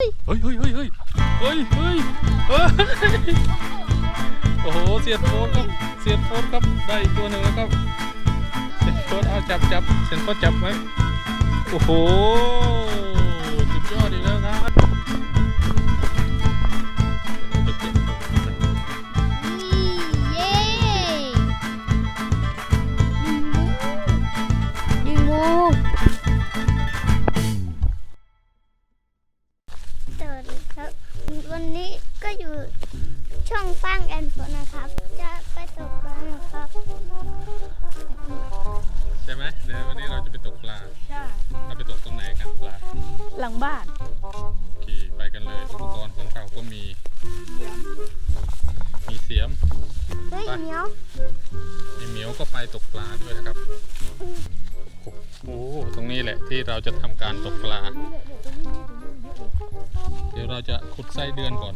เฮ้ยเฮ้ยเฮ้ยเฮ้ยเฮ้ยโอ้โห เสียบโฟนครับ เสียบโฟนครับ ได้อีกตัวหนึ่งแล้วครับ เสียบโฟนเอาจับจับเสียบโฟนจับไหมโอ้โห หลังบ้าน โอเคไปกันเลย อุปกรณ์ของเราก็มี มีเสียม เฮ้ยไป เหนียวมีเหมียวก็ไปตกปลาด้วยนะครับ โอ้โห ตรงนี้แหละที่เราจะทำการตกปลา เดี๋ยวเราจะขุดไส้เดือนก่อน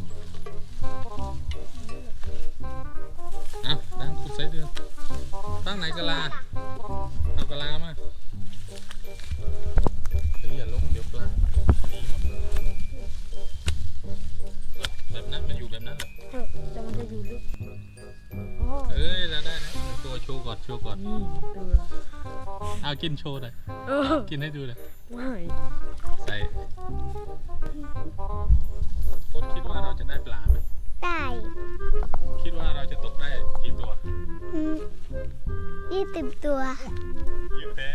แบบนั้นมันอยู่แบบนั้นเหรอเออแต่มันจะอยู่ลึกโอ้เอ้ยเราได้นะตัวโชว์ก่อนโชว์ก่อนนี่ตัวเอากินโชว์หน่อยเออกินให้ดูเลยไม่ใส่โค้ชคิดว่าเราจะได้ปลาไหมได้คิดว่าเราจะตกได้กี่ตัวยี่สิบตัวเยอะแท้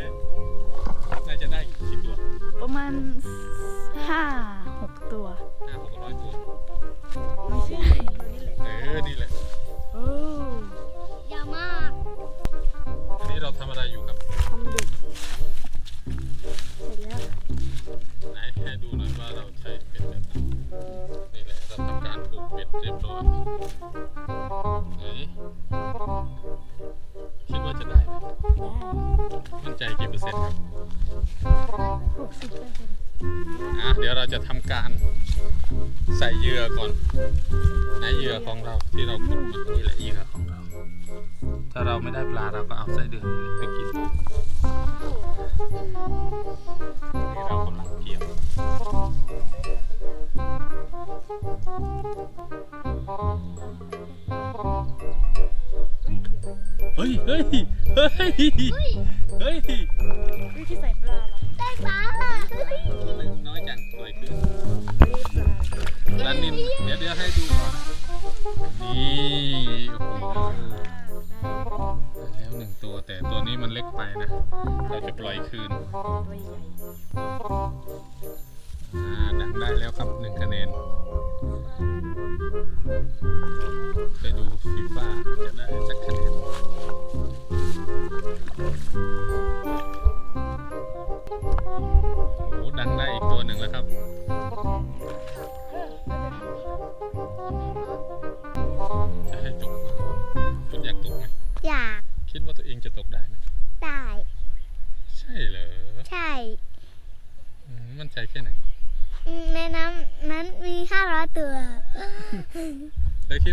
น่าจะได้กี่ตัว ประมาณห้า ร้อยไหนคิดว่าจะได้ไหมได้มั่นใจกี่เปอร์เซ็นต์ครับหกสิบเปอร์เซ็นต์อะเดี๋ยวเราจะทำการใส่เหยื่อก่อนไหนเหยื่อของเราที่เราขุดมานี่แหละเหยื่อของเรา ถ้าเราไม่ได้ปลาเราก็เอาไส้เดือนนี่แหละไปกินนี่เรากำลังเกี่ยวเฮ้ เฮ้ย เฮ้ย เฮ้ยวิธีใส่ปลาล่ะได้ปลาตัวหนึงน้อยจังปล่อยคืนเฮ้ยปลาร้านนินเดี๋ยวเดี๋ยวให้ดูก่อนนี่โอ้โหได้แล้วหนึ่งตัวแต่ตัวนี้มันเล็กไปนะ เราจะปล่อยคืนอ่าดังได้แล้วครับหนึ่งคะแนน ไปดูฟี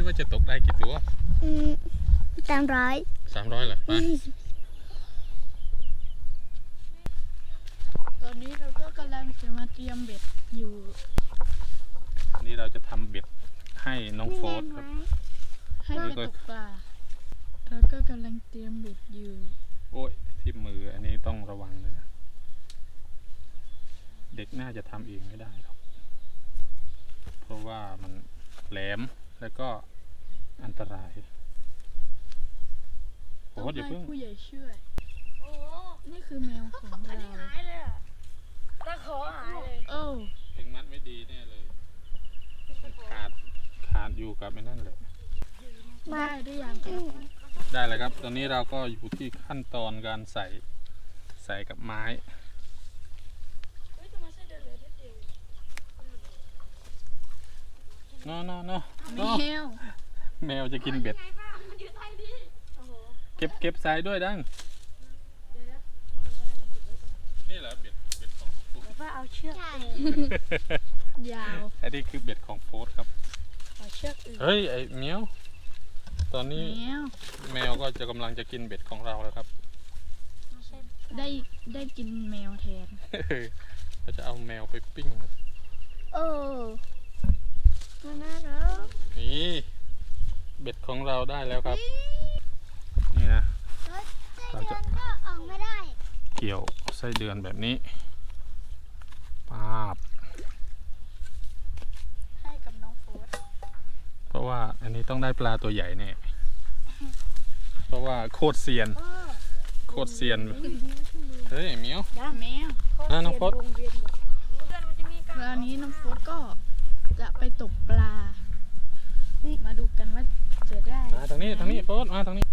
วคิดว่าจะตกได้กี่ตัวอืมสามร้อยสามร้อยเหรอไปตอนนี้เราก็กำลังจะมาเตรียมเบ็ดอยู่อันนี้เราจะทำเบ็ดให้น้องโฟสครับให้ไปตกปลาเราก็กำลังเตรียมเบ็ดอยู่ โอ้ยที่มืออันนี้ต้องระวังเลยนะเด็กน่าจะทำเองไม่ได้หรอกเพราะว่ามันแหลมแล้วก็ อันตรายโอ้ต้องเดี๋ยวให้เพิ่งผู้ใหญ่ช่วยนี่คือแมวของเราตะขอหายเลยโอ้เองมัดไม่ดีแน่เลยมันขาดขาดอยู่กับไอ้นั่นเลยได้ได้ยังครับได้แล้วครับ ตอนนี้เราก็อยู่ที่ขั้นตอนการใส่ใส่กับไม้นอนอนอแมว แมวจะกินเบ็ด เก็บเก็บสายด้วยดังนี่เหรอเบ็ดเบ็ดของโฟสว่าเอาเชือกใช่ยาวอันนี้คือเบ็ดของโฟสครับเอาเชือกอื่นเฮ้ยไอ้เมียวตอนนี้แมวแมวก็จะกำลังจะกินเบ็ดของเราแล้วครับได้ได้กินแมวแทน เราจะเอาแมวไปปิ้งครับ เออมันน่ารักนี่ เบ็ดของเราได้แล้วครับ นี่นะ รถไส้เดือนก็ออกไม่ได้เกี่ยวไส้เดือนแบบนี้ปาบ ให้กับน้องโฟสเพราะว่าอันนี้ต้องได้ปลาตัวใหญ่แน่เพราะว่าโคตรเซียน โคตรเซียนเลยเฮ้ยเหมียวแมวอะน้องโฟสวงเวียนอยู่เพื่อนมันจะมีการคราวนี้น้องโฟสก็จะไปตกปลา มาดูกันว่า จะได้มาทางนี้ทางนี้โฟสมาทางนี้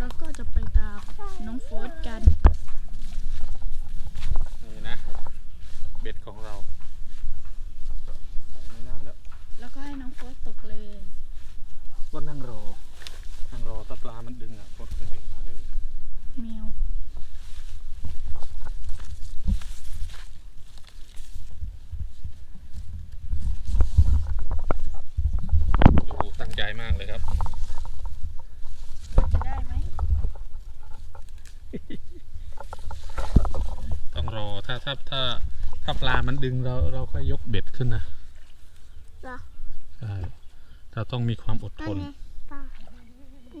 เราก็จะไปตามน้องโฟสกันนี่นะ เบ็ดของเรานี่นะแล้ว แล้วก็ให้น้องโฟสตกเลย ก็นั่งรอ นั่งรอถ้าปลามันดึงอะโฟสก็ดึงมาด้วย แมว ดูตั้งใจมากเลยครับ จะได้ไหม ต้องรอถ้าถ้าถ้าถ้าปลามันดึงเราเราก็ยกเบ็ดขึ้นนะเหรอใช่เราต้องมีความอดนั่ทนนไงปลา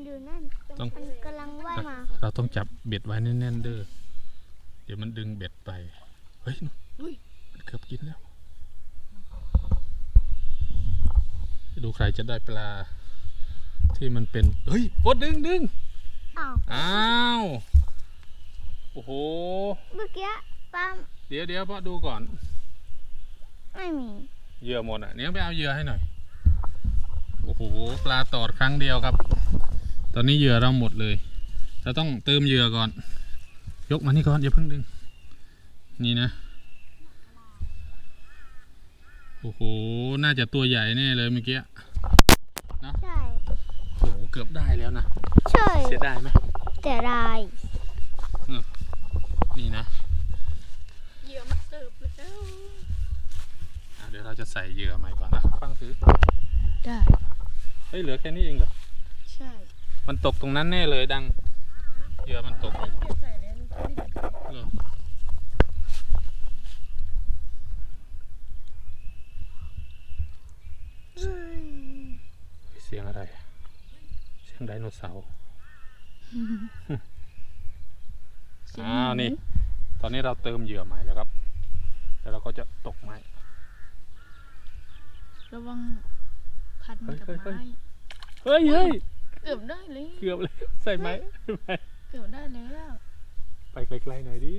อยู่นั่นต้อง มันกำลังว่ายมาเราต้องจับเบ็ดไว้แน่นๆเด้อเดี๋ยวมันดึงเบ็ดไป เฮ้ยอุ้ยมันเกือบกินแล้ว ดูใครจะได้ปลา ที่มันเป็น เฮ้ยปดดึงดึงอ้าว อ้าว โอ้โห เมื่อกี้ปลาเดี๋ยวเดี๋ยวพ่อดูก่อน ไม่มี เหยื่อหมดอะเนี้ยไปเอาเหยื่อให้หน่อย โอ้โห ปลาตอดครั้งเดียวครับ ตอนนี้เหยื่อเราหมดเลย เราต้องเติมเหยื่อก่อน ยกมานี่ก่อนอย่าเพิ่งดึง นี่นะ โอ้โห น่าจะตัวใหญ่แน่เลยเมื่อกี้ใช่โอ้โห เกือบได้แล้วนะ ใช่ เสียดายไหมแต่ลายนี่นะ เหยื่อมาเสิร์ฟแล้ว อะเดี๋ ยวเราจะใส่เหยื่อใหม่ก่อนนะฟังถือได้เฮ้ยเหลือแค่นี้เองเหรอใช่ มันตกตรงนั้นแน่เลยดังเหยื่อมันตกอยู่เก็บใส่แล้วนี่ไม่ได้เหรอเสียงอะไร เสียงไดโนเสาร์อ้าวนี่ ตอนนี้เราเติมเหยื่อใหม่แล้วครับ แล้วเราก็จะตกไม้ ระวังพันกับเฮ้ยเฮ้ยไม้เฮ้ยเฮ้ยเกือบได้เลยเกือบเลยใส่ไม้ไม้เกือบได้แล้วไปไกลๆหน่อยดิ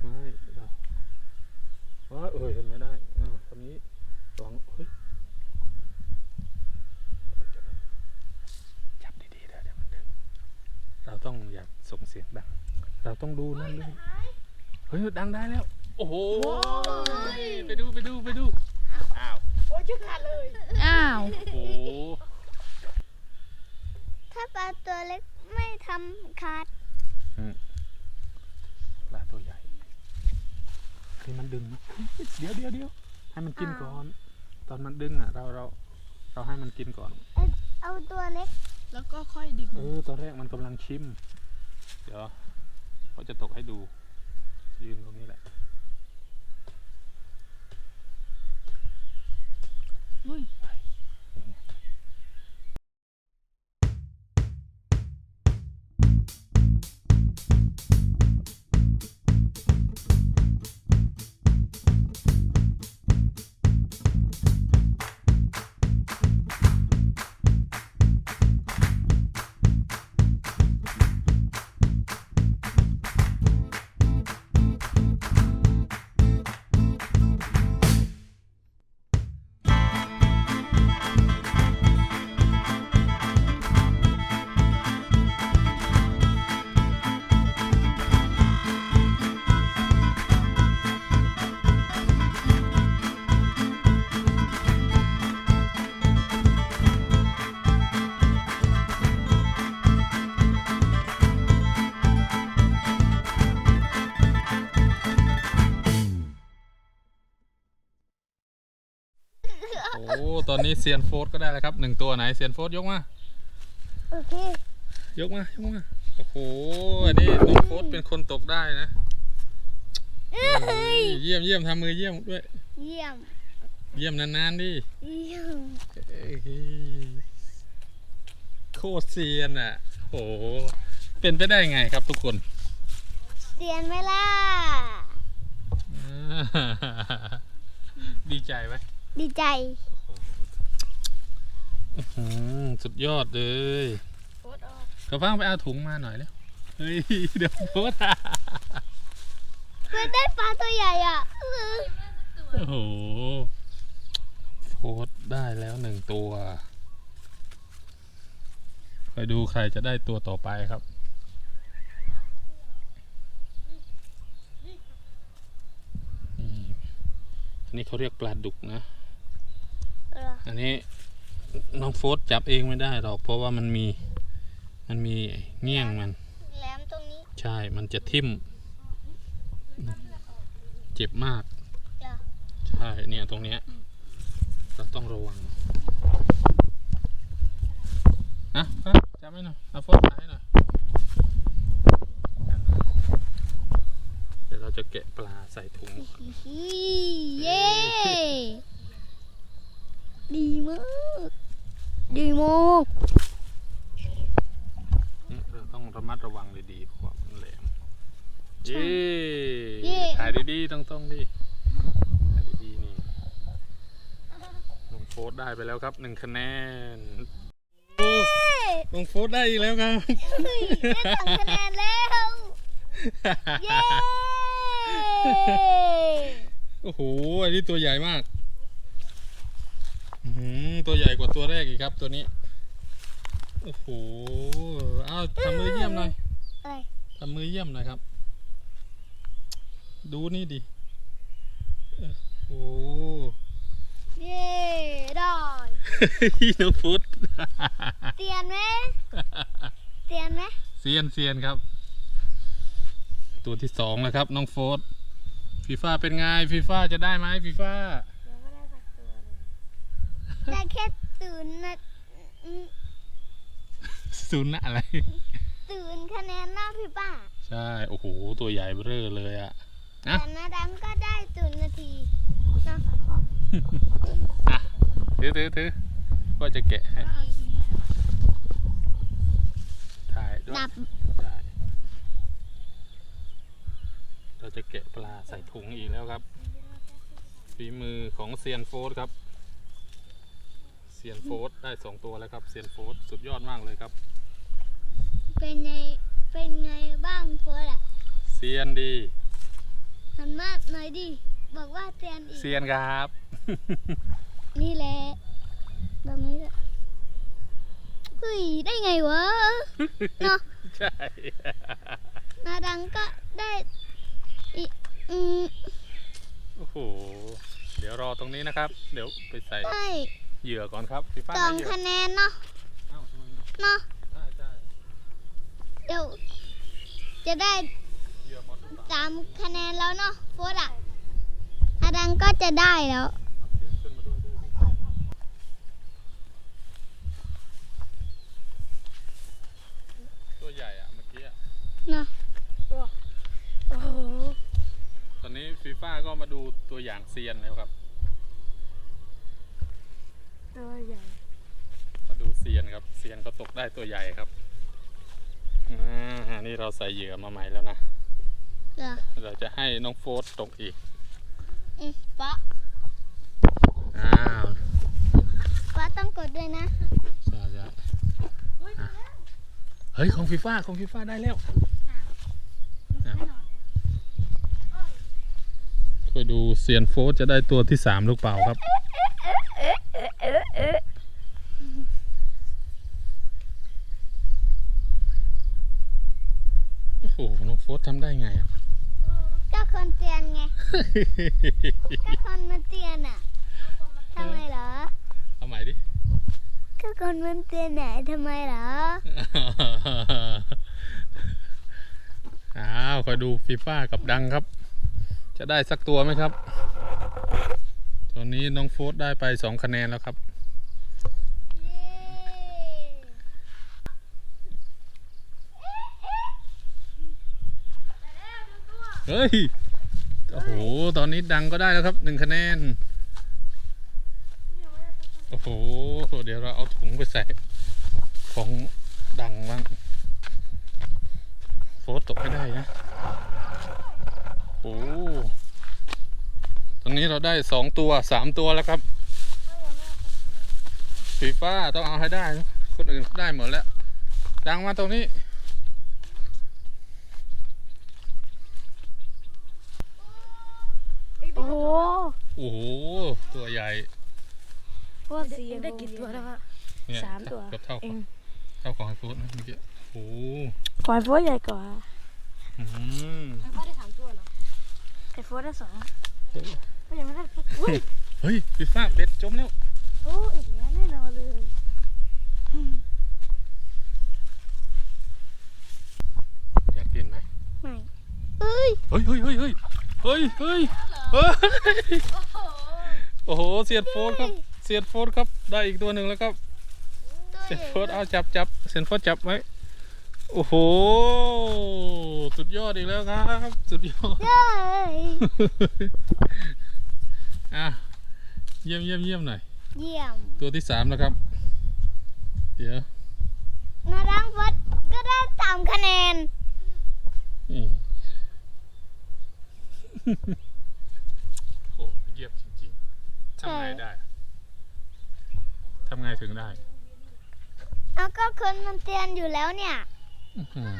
ไม่เราว้าเอ้ยทำไม่ได้อ้าวตอนนี้ลองเฮ้ยจับดีๆเด้อเดี๋ยวมันดึงเราต้องอย่าส่งเสียงดัง เราต้องดูนั่นด้วยเฮ้ยดังได้แล้ว โอ้โหไปดูไปดูไปดูอ้าว โอ้ยชื่อขาดเลย อ้าว โอ้โหถ้าปลาตัวเล็กไม่ทำขาดปลาตัวใหญ่นี่มันดึงนะเดี๋ยวเดี๋ยวเดี๋ยวให้มันกินก่อน ตอนมันดึงอะ เราเราเราให้มันกินก่อน เอาตัวเล็ก แล้วก็ค่อยดึง เออตอนแรกมันกำลังชิม เดี๋ยวเขาจะตกให้ดู ยืนตรงนี้แหละ อุ้ ตอนนี้เซียนโฟร์ก็ได้แล้วครับหนึ่งตัวไหนเซียนโฟร์ยกมาโอเคยกมายกมาโอ้โหอันนี้น้องโฟร์เป็นคนตกได้นะโอ้ยเยี่ยมเยี่ยมทำมือเยี่ยมด้วย เยี่ยม เยี่ยมนานๆดิเยี่ยมเอ้ยโคตรเซียนอะโหเป็นไปได้ไงครับทุกคนเตียนไหมล่ะดีใจไหมดีใจอื้อหือ สุดยอดเลยโคตรออกกระฟังไปเอาถุงมาหน่อยแล้วเฮ้ย เดี๋ยวโพสต์อะเพื่อนได้ปลาตัวใหญ่อะเออโอ้โหโพสต์ได้แล้วหนึ่งตัว ไปดูใครจะได้ตัวต่อไปครับนี่อันนี้เขาเรียกปลาดุกนะเหรออันนี้ น้องโฟสจับเองไม่ได้หรอก เพราะว่ามันมีมันมีเงี้ยงมัน แหลมตรงนี้ใช่ มันจะทิ่ม เจ็บมาก จ้ะใช่ เนี่ยตรงเนี้ยเราต้องระวังนะอะจับไว้หน่อยเอาโฟสถ่ายให้หน่อยเดี๋ยวเราจะแกะปลาใส่ถุงฮิเย้ ดีมาก ดีมากเราต้องระมัดระวังเลยดีเพราะว่ามันแหลมเย้เย้ถ่ายดีๆต้องต้องๆดิถ่ายดีๆนี่ลุงโฟสได้ไปแล้วครับหนึ่งคะแนนโอ้ลุงโฟสได้อีกแล้วครับเฮ้ยได้สองคะแนนแล้วเย้โอ้โหอันนี้ตัวใหญ่มากอื้อหือ ตัวใหญ่กว่าตัวแรกอีกครับ ตัวนี้ โอ้โห เอาทำมือเยี่ยมหน่อยอะไรทำมือเยี่ยมหน่อยครับ ดูนี่ดิ โอ้โห เย้ได้น้องฟุต เตียนไหมเตียนไหมเซียนเซียนครับ ตัวที่สองแล้วครับ น้องโฟสฟีฟ่าเป็นไงฟีฟ่าจะได้ไหมฟีฟ่า ได้แค่ตื่นนะอืมศูนย์นะอะไรตื่นคะแนนหน้าพี่ป้า ใช่ โอ้โห ตัวใหญ่เบ้อเลยอะนะแต่นาดังก็ได้ตื่นนาทีเนาะอะถือถือถือก็จะแกะให้ถ่ายด้วยดับได้เราจะแกะปลาใส่ถุงอีกแล้วครับ ฝีมือของเซียนโฟสครับเซียนโฟสได้สองตัวแล้วครับเซียนโฟสสุดยอดมากเลยครับ เป็นไงเป็นไงบ้างโพสอะเซียนดีหันมาหน่อยดิบอกว่าเตียนอีกเซียนครับ นี่แหละแบบนี้แหละเฮ้ยได้ไงวะเนาะใช่นาดังก็ได้อีอืมโอ้โหเดี๋ยวรอตรงนี้นะครับ เดี๋ยวไปใส่ได้ เหยื่อก่อนครับฟีฟ้าสองได้เหยื่อคะแนนเนาะเอ้าทำไมเนาะใช่ใช่เดี๋ยวจะได้เหยื่อหมดหรือเปล่าสามคะแนนแล้วเนาะโฟดอะนาดังก็จะได้แล้วเสียงขึ้นมาด้วยด้วยตัวใหญ่อะเมื่อกี้อะเนาะโอ้โหตอนนี้ฟีฟ่าก็มาดูตัวอย่างเซียนแล้วครับ ตัวใหญ่มาดูเซียนครับเซียนก็ตกได้ตัวใหญ่ครับอ่านี่เราใส่เหยื่อมาใหม่แล้วนะ เหรอเราจะให้น้องโฟสตกอีก อืมป๊าอ้าวป๊าต้องกดด้วยนะ ใช่ใช่อะเฮ้ยของฟีฟ่าของฟีฟ่าได้แล้วอะไปดูเซียนโฟสจะได้ตัวที่สามหรือเปล่าครับ โอ้ โหน้องโฟสทำได้ไงอะ ก็คนเตียนไง ก็คนมาเตียนอะทำไมเหรอ เอาใหม่ดิ ก็คนมันเตียนไหนทำไมเหรอ อ้าวคอยดูฟีฟ่ากับดังครับ จะได้สักตัวไหมครับ ตอนนี้น้องโฟสได้ไปสองคะแนนแล้วครับ เย้ เฮ้ย โอ้โห ตอนนี้ดังก็ได้แล้วครับหนึ่งคะแนน โอ้โห เดี๋ยวเราเอาถุงไปใส่ ของดังบ้างโฟสตกไม่ได้นะ โอ้โหตอนนี้เราได้สองตัวสามตัวแล้วครับสีฟ้าต้องเอาให้ได้ คนอื่นได้หมดแล้ว ดังมาตรงนี้ โอ้โห โอ้โห ตัวใหญ่พวกสีได้กี่ตัวแล้วครับเนี่ยสามตัวเกือบเท่าขเอองงเท่าของไอโฟนนะเมื่อกี้โอ้โหควายโฟสใหญ่กว่าอืมไอโฟสได้สามตัวเหรอไอโฟสได้สองก็ยังไม่ได้อุ้ยเฮ้ยฟีฟ้าเบ็ดจมแล้วโอ้อีกแล้วแน่นอนเลยอยากกินไหมไม่เอ้ยเฮ้ยเฮ้ยเฮ้ยเฮ้ยเฮ้ยเฮ้ยเฮ้ย โอ้โหเสียดโฟนครับเสียดโฟนครับได้อีกตัวหนึ่งแล้วครับตัวเสียดใหญ่โฟนเอาจับจับเสียดโฟนจับไว้โอ้โหสุดยอดอีกแล้วครับสุดยอดเย้ยอะเยี่ยมเยี่ยมเยี่ยมหน่อยเยี่ยมตัวที่สามแล้วครับ เดี๋ยวนาดังฟัดก็ได้สามคะแนนนี่โอ้เยี่ยมจริงๆ ทำไงได้ทำไงถึงได้เอาก็คนมันเตือนอยู่แล้วเนี่ย อื้อหือ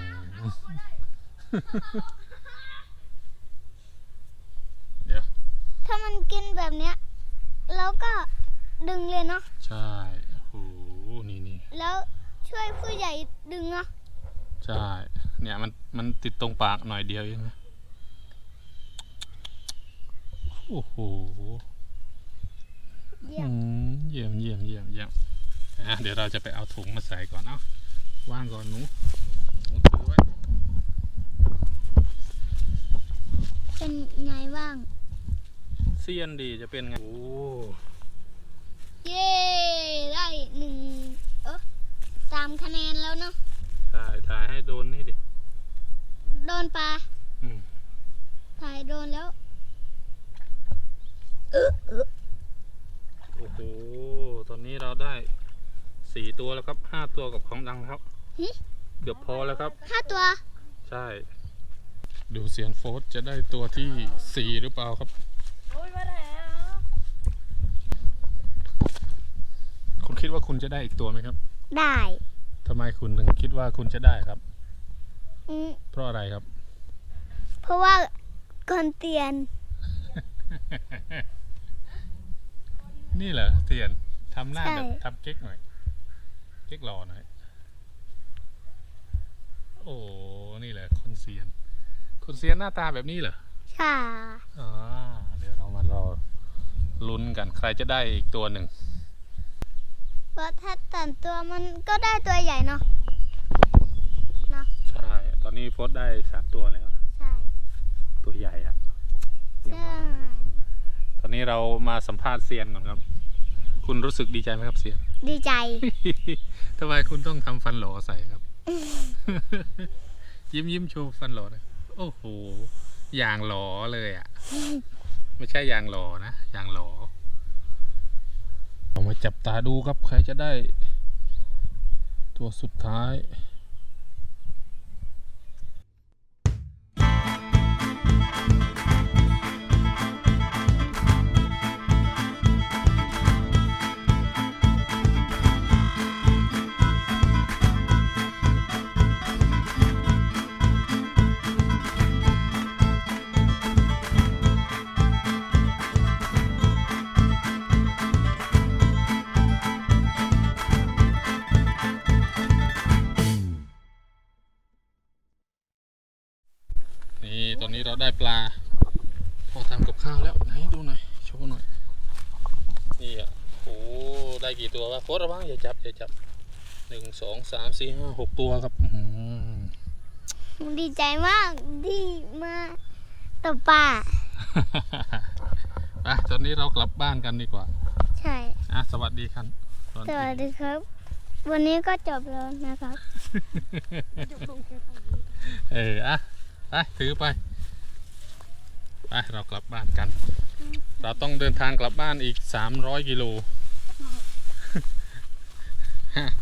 เดี๋ยว ถ้ามันกินแบบเนี้ยเราก็ดึงเลยเนาะใช่โอ้โหนี่นี่แล้วช่วยผู้ใหญ่ดึงเนาะใช่ เนี่ยมันมันติดตรงปากหน่อยเดียวเองนะโอ้โห เยี่ยอืมมเยี่ยมเยี่ยมเยี่ยมเยี่ยมอะเดี๋ยวเราจะไปเอาถุงมาใส่ก่อนเอาว่างก่อนหนูหนูถือไว้เป็นไงบ้างเซียนดีจะเป็นไงโอ้เย้ได้หนึ่งเออสามคะแนนแล้วเนาะถ่ายถ่ายให้โดนนี่ดิโดนปลาอืมถ่ายโดนแล้วโอ้ โห ตอนนี้เราได้สี่ตัวแล้วครับห้าตัวกับของดังครับ หึ เกือบพอแล้วครับ ห้าตัว ใช่ ดูเสียนโฟสจะได้ตัวที่สี่หรือเปล่าครับโอ้ยมาแล้วคุณคิดว่าคุณจะได้อีกตัวไหมครับได้ทำไมคุณถึงคิดว่าคุณจะได้ครับ อืมเพราะอะไรครับ เพราะว่าคนเตียน นี่เหรอเตียนทำหน้าใช่แบบทำเก๊กหน่อย เก๊กหล่อหน่อย โอ้ นี่แหละคนเซียน คนเซียนหน้าตาแบบนี้เหรอค่ะอ่าเดี๋ยวเรามารอลุ้นกัน ใครจะได้อีกตัวหนึ่งเพราะถ้าตัดตัวมันก็ได้ตัวใหญ่เนาะ ใช่ ตอนนี้โฟสได้สามตัวแล้วนะใช่ตัวใหญ่อะเยี่ยม ใช่ มากเลยตอ นนี้เรามาสัมภาษณ์เซียนก่อนครับ คุณรู้สึกดีใจไหมครับเซียน ดีใจ ทำไมคุณต้องทำฟันหลอใส่ครับ ยิ้มยิ้มโชว์ฟันหลอหนะโอ้โห อย่างหลอเลยอะ ไม่ใช่ยางหลอนะยางหลอเรามาจับตาดูครับใครจะได้ ตัวสุดท้าย ววะโคตรระวังอย่าจับอย่าจับหนึ่งสองสามสี่ห้าหกตัวครับอื้อหือดีใจมากที่มาตบป่าไปตอนนี้เรากลับบ้านกันดีกว่า ใช่อะสวัสดีครับตอนสวัสดีครับ วันนี้ก็จบแล้วนะครับจุกตรงแค่ตรงนี้เอออะไปถือไปไปเรากลับบ้านกัน เราต้องเดินทางกลับบ้านอีก 300 กิโล Huh.